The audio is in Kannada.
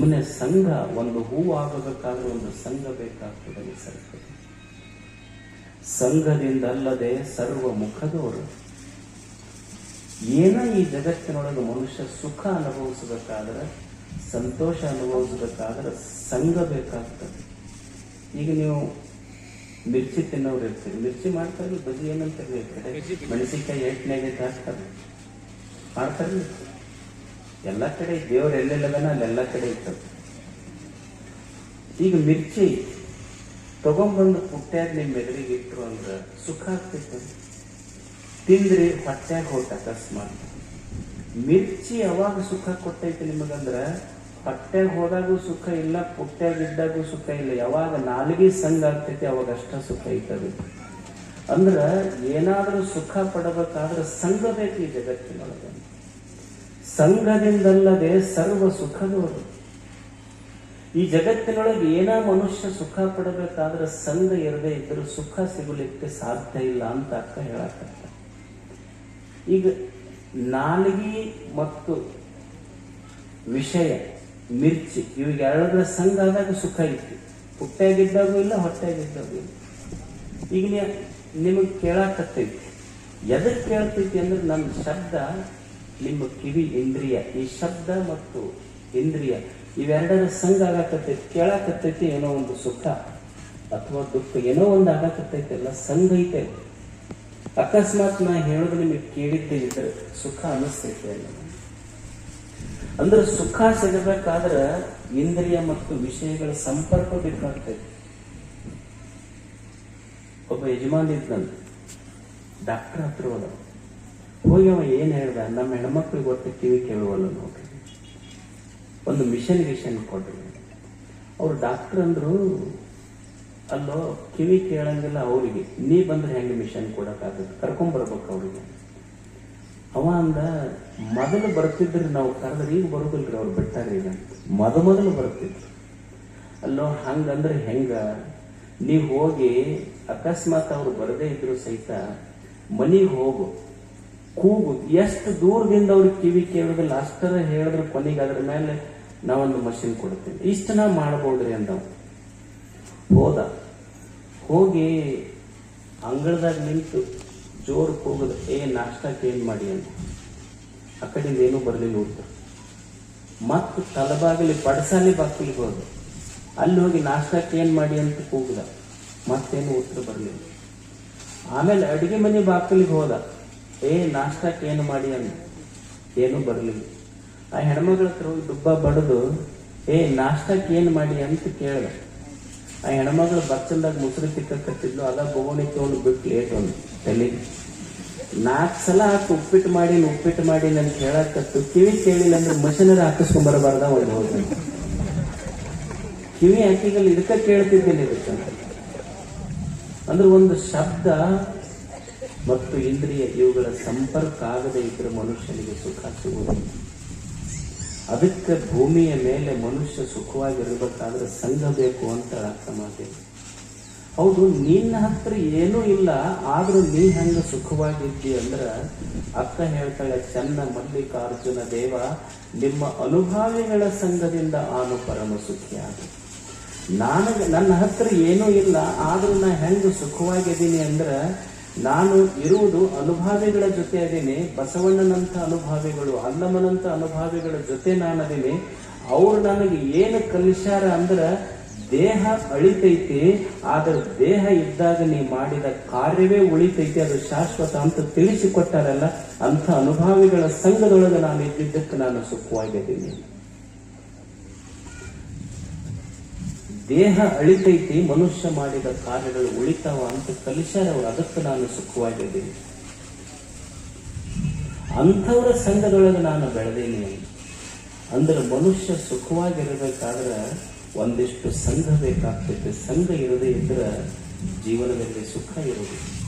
ಸುಮ್ಮನೆ ಸಂಘ ಒಂದು ಹೂವು ಆಗಬೇಕಾದ್ರೆ ಒಂದು ಸಂಘ ಬೇಕಾಗ್ತದೆ ನಿಸರ್ಗ ಸಂಘದಿಂದಲ್ಲದೆ ಸರ್ವ ಮುಖದವರು. ಏನ ಈ ಜಗತ್ತಿನೊಳಗೆ ಮನುಷ್ಯ ಸುಖ ಅನುಭವಿಸಬೇಕಾದ್ರೆ ಸಂತೋಷ ಅನುಭವಿಸಬೇಕಾದ್ರೆ ಸಂಘ ಬೇಕಾಗ್ತದೆ. ಈಗ ನೀವು ಮಿರ್ಚಿ ತಿನ್ನೋರು ಇರ್ತೀರಿ. ಮಿರ್ಚಿ ಮಾಡ್ತಾರೆ ಬಜಿ ಏನಂತ ಹೇಳ್ತಾರೆ ಮೆಣಸಿನ್ಕಾಯಿ ಏಟ್ನಾಗೆ ಹಾಕ್ತಾರೆ. ಮಾಡ್ತಾರೆ ಎಲ್ಲ ಕಡೆ ದೇವ್ರು ಎಲ್ಲೆಲ್ಲದನ ಅಲ್ಲೆಲ್ಲ ಕಡೆ ಇತ್ತು. ಈಗ ಮಿರ್ಚಿ ತಗೊಂಡ್ಬಂದು ಪುಟ್ಟ್ಯಾಗ ನಿಮ್ಮ ಎದುರಿಗೆ ಇಟ್ರು ಅಂದ್ರೆ ಸುಖ ಆಗ್ತಿತ್ತು ತಿಂದ್ರಿ ಹೊಟ್ಟ್ಯಾಗ ಹೋತ ಅಕಸ್ಮಾತ್. ಮಿರ್ಚಿ ಯಾವಾಗ ಸುಖ ಕೊಟ್ಟೈತೆ ನಿಮಗಂದ್ರ ಹೊಟ್ಟೆಗೆ ಹೋದಾಗೂ ಸುಖ ಇಲ್ಲ ಇದ್ದಾಗೂ ಸುಖ ಇಲ್ಲ. ಯಾವಾಗ ನಾಲಿಗೆ ಸಂಘ ಆಗ್ತೈತಿ, ಅವಾಗ ಅಷ್ಟ ಸುಖ ಐತದು. ಅಂದ್ರ ಏನಾದರೂ ಸುಖ ಪಡಬೇಕಾದ್ರೆ ಸಂಘ ಬೇಕು ಈ ಜಗತ್ತಿನೊಳಗೆ. ಸಂಘದಿಂದಲ್ಲದೆ ಸರ್ವ ಸುಖದವರು ಈ ಜಗತ್ತಿನೊಳಗೆ ಏನ ಮನುಷ್ಯ ಸುಖ ಪಡಬೇಕಾದ್ರೆ ಸಂಘ ಇರದೇ ಇದ್ರೂ ಸುಖ ಸಿಗಲಿಕ್ಕೆ ಸಾಧ್ಯ ಇಲ್ಲ ಅಂತ ಅಕ್ಕ ಹೇಳಕತ್ತ. ಈಗ ನಾಲಿಗೆ ಮತ್ತು ವಿಷಯ, ಮಿರ್ಚಿ ಇವೆರಡರ ಸಂಘ ಆದಾಗ ಸುಖ ಇತ್ತು. ಹುಟ್ಟಾಗಿದ್ದಾಗೂ ಇಲ್ಲ ಹೊಟ್ಟೆಯಾಗಿದ್ದಾಗೂ ಇಲ್ಲ. ಈಗ ನಿಮಗೆ ಕೇಳಾಕತ್ತೈತಿ. ಎದಕ್ಕೆ ಕೇಳ್ತೈತಿ ಅಂದ್ರೆ ನನ್ನ ಶಬ್ದ ನಿಮ್ಮ ಕಿವಿ ಇಂದ್ರಿಯ, ಈ ಶಬ್ದ ಮತ್ತು ಇಂದ್ರಿಯ ಇವೆರಡರ ಸಂಘ ಆಗಾಕತ್ತೈತಿ, ಕೇಳಾಕತ್ತೈತಿ, ಏನೋ ಒಂದು ಸುಖ ಅಥವಾ ದುಃಖ, ಏನೋ ಒಂದು ಆಗಾಕತ್ತೈತಿ, ಎಲ್ಲ ಸಂಘ ಐತೆ ಅಕಸ್ಮಾತ್ ನಾ ಹೇಳೋದು ನಿಮಗೆ ಕೇಳಿದ್ದೆ ಇದ್ರೆ ಸುಖ ಅನಿಸ್ತೈತೆ ಅಲ್ಲ. ಅಂದ್ರೆ ಸುಖ ಸಿಗಬೇಕಾದ್ರೆ ಇಂದ್ರಿಯ ಮತ್ತು ವಿಷಯಗಳ ಸಂಪರ್ಕ ಬೇಕಾಗ್ತೈತಿ. ಒಬ್ಬ ಯಜಮಾನ್ ಇದ್ನಂತ, ಡಾಕ್ಟರ್ ಹತ್ರ ಹೋದ ಹೋಗಿ ಅವ ಏನು ಹೇಳ್ದ? ನಮ್ಮ ಹೆಣ್ಮಕ್ಳಿಗೆ ಒಟ್ಟು ಕಿವಿ ಕೇಳುವಲ್ಲ ನೋಡ್ರಿ. ಒಂದು ಮಿಷನ್ ಗಿಷನ್ ಕೊಡ್ರಿ ಅವ್ರು ಡಾಕ್ಟರ್ ಅಂದ್ರು, ಅಲ್ಲೋ, ಕಿವಿ ಕೇಳಂಗಿಲ್ಲ ಅವರಿಗೆ. ನೀ ಬಂದ್ರೆ ಹೆಂಗೆ ಮಿಷನ್ ಕೊಡಕ್ಕಾಗತ್ತೆ? ಕರ್ಕೊಂಬರ್ಬೇಕು ಅವ್ರಿಗೆ. ಅವ ಅಂದ, ಮೊದಲು ಬರ್ತಿದ್ರಿ ನಾವು ಕರೆದ್ರೆ, ಈಗ ಬರುದಿಲ್ರಿ ಅವ್ರು ಬಿಟ್ಟಾರ ಈಗ. ಮೊದ ಮೊದಲು ಬರ್ತಿದ್ರು. ಅಲ್ಲೋ, ಹಂಗಂದ್ರೆ ಹೆಂಗ? ನೀವು ಹೋಗಿ ಅಕಸ್ಮಾತ್ ಅವ್ರು ಬರದೇ ಇದ್ರು ಸಹಿತ ಮನೆಗೆ ಹೋಗು. ಕೂಗು. ಎಷ್ಟು ದೂರದಿಂದ ಅವ್ರಿಗೆ ಕಿವಿ ಕೇಳೋದಿಲ್ಲ, ಅಷ್ಟರ ಹೇಳಿದ್ರೆ ಕೊನೆಗೆ ಅದ್ರ ಮೇಲೆ ನಾವೊಂದು ಮಷಿನ್ ಕೊಡ್ತೀವಿ ಇಷ್ಟು ನಾ ಮಾಡ್ಬೋದ್ರಿ ಅಂದವ. ಹೋದ. ಹೋಗಿ ಅಂಗಳದಾಗ ನಿಂತು ಜೋರು ಕೂಗದ. ಏ, ನಾಷ್ಟಕ್ಕೆ ಏನು ಮಾಡಿ ಅಂತ. ಆ ಕಡೆಯಿಂದ ಏನೂ ಬರಲಿಲ್ಲ ಉತ್ತರ ಮತ್ತು ತಲಬಾಗಲಿ ಪಡಸಾಲಿ ಬಾಗಿಲಿಗೆ ಹೋದ. ಅಲ್ಲಿ ಹೋಗಿ ನಾಷ್ಟಕ್ಕೆ ಏನು ಮಾಡಿ ಅಂತ ಕೂಗದ. ಮತ್ತೇನು ಉತ್ತರ ಬರಲಿಲ್ಲ. ಆಮೇಲೆ ಅಡಿಗೆ ಮನೆ ಬಾಗಿಲಿಗೆ ಹೋದ. ಏ, ನಾಷ್ಟಕ್ಕೆ ಏನು ಮಾಡಿ ಅಂತ ಏನು ಬರಲಿಲ್ಲ. ಆ ಹೆಣ್ಮಗಳ ಹತ್ರ ದುಬ್ಬ ಬಡದು, ಏ, ನಾಷ್ಟಕ್ಕೆ ಏನು ಮಾಡಿ ಅಂತ ಕೇಳ್ದ. ಆ ಹೆಣ್ಮಗಳು ಬಚ್ಚಲ್ದಾಗ ಮುಸುರು ತಿಕ್ಕಕತ್ತಿದ್ಲು ಅದ ಬೋಗಣಿ ತೊಗೊಂಡು ಬಿಟ್ಟು ಲೇಟ್ ಒಂದು. ತಲೆ ನಾಲ್ಕು ಸಲ ಹಾಕಿ ಉಪ್ಪಿಟ್ಟು ಮಾಡಿ ಉಪ್ಪಿಟ್ಟು ಮಾಡಿ ನನ್ ಕೇಳಕತ್ತು. ಕಿವಿ ಕೇಳಿಲ್ಲ ಅಂದ್ರೆ ಮಷಿನರಿ ಹಾಕಿಸ್ಕೊಂಡ್ ಬರಬಾರ್ದ ಒಂದು ಹೋಗಿ ಕಿವಿ ಹಾಕಿಗಲ್ಲಿ ಇದಕ್ಕ ಕೇಳ್ತಿದ್ದೀನಿ ಇದಕ್ಕೆ ಅಂದ್ರೆ ಒಂದು ಶಬ್ದ ಮತ್ತು ಇಂದ್ರಿಯ ಇವುಗಳ ಸಂಪರ್ಕ ಆಗದೆ ಇದ್ರೆ ಮನುಷ್ಯನಿಗೆ ಸುಖ ಸಿಗುವುದಿಲ್ಲ. ಅದಕ್ಕೆ ಭೂಮಿಯ ಮೇಲೆ ಮನುಷ್ಯ ಸುಖವಾಗಿರ್ಬೇಕಾದ್ರೆ ಸಂಘ ಬೇಕು ಅಂತ ಅರ್ಥ ಮಾಡ್ತೇವೆ ಹೌದು, ನಿನ್ನ ಹತ್ರ ಏನೂ ಇಲ್ಲ, ಆದ್ರೂ ನೀ ಹಂಗ ಸುಖವಾಗಿದ್ದಿ ಅಂದ್ರ ಅಕ್ಕ ಹೇಳ್ತಾಳೆ, ಚನ್ನ ಮಲ್ಲಿಕಾರ್ಜುನ ದೇವ, ನಿಮ್ಮ ಅನುಭಾವಿಗಳ ಸಂಘದಿಂದ ಆನು ಪರಮ ಸುಖಿಯಾದ ನಾನು ನನ್ನ ಹತ್ರ ಏನೂ ಇಲ್ಲ, ಆದ್ರೂ ನಾ ಹೆಂಗ ಸುಖವಾಗಿದ್ದೀನಿ ಅಂದ್ರ ನಾನು ಇರುವುದು ಅನುಭಾವಿಗಳ ಜೊತೆ ಅದೇನೆ ಬಸವಣ್ಣನಂತ ಅನುಭಾವಿಗಳು ಅಲ್ಲಮ್ಮನಂತ ಅನುಭಾವಿಗಳ ಜೊತೆ ನಾನು ಅದೇನೆ ಅವ್ರು ನನಗೆ ಏನು ಕಲಿಸ್ಯಾರ ಅಂದ್ರ ದೇಹ ಅಳಿತೈತಿ, ಆದ್ರೆ ದೇಹ ಇದ್ದಾಗ ನೀ ಮಾಡಿದ ಕಾರ್ಯವೇ ಉಳಿತೈತಿ, ಅದು ಶಾಶ್ವತ ಅಂತ ತಿಳಿಸಿಕೊಟ್ಟಾರಲ್ಲ, ಅಂಥ ಅನುಭಾವಿಗಳ ಸಂಘದೊಳಗೆ ನಾನು ಇದ್ದಿದ್ದಕ್ಕೆ ನಾನು ಸುಖವಾಗಿದ್ದೀನಿ. ದೇಹ ಅಳಿತೈತಿ, ಮನುಷ್ಯ ಮಾಡಿದ ಕಾರ್ಯಗಳು ಉಳಿತಾವ ಅಂತ ಕಲಿಸ್ಯಾರ ಅವರು. ಅದಕ್ಕೆ ನಾನು ಸುಖವಾಗಿದ್ದೀನಿ. ಅಂಥವರ ಸಂಘದೊಳಗೆ ನಾನು ಬೆಳೆದೀನಿ. ಅಂದ್ರೆ ಮನುಷ್ಯ ಸುಖವಾಗಿರಬೇಕಾದ್ರೆ ಒಂದಿಷ್ಟು ಸಂಘ ಬೇಕಾಗ್ತೈತೆ. ಸಂಘ ಇರದೇ ಇದ್ರೆ ಜೀವನದಲ್ಲಿ ಸುಖ ಇರುವುದಿಲ್ಲ.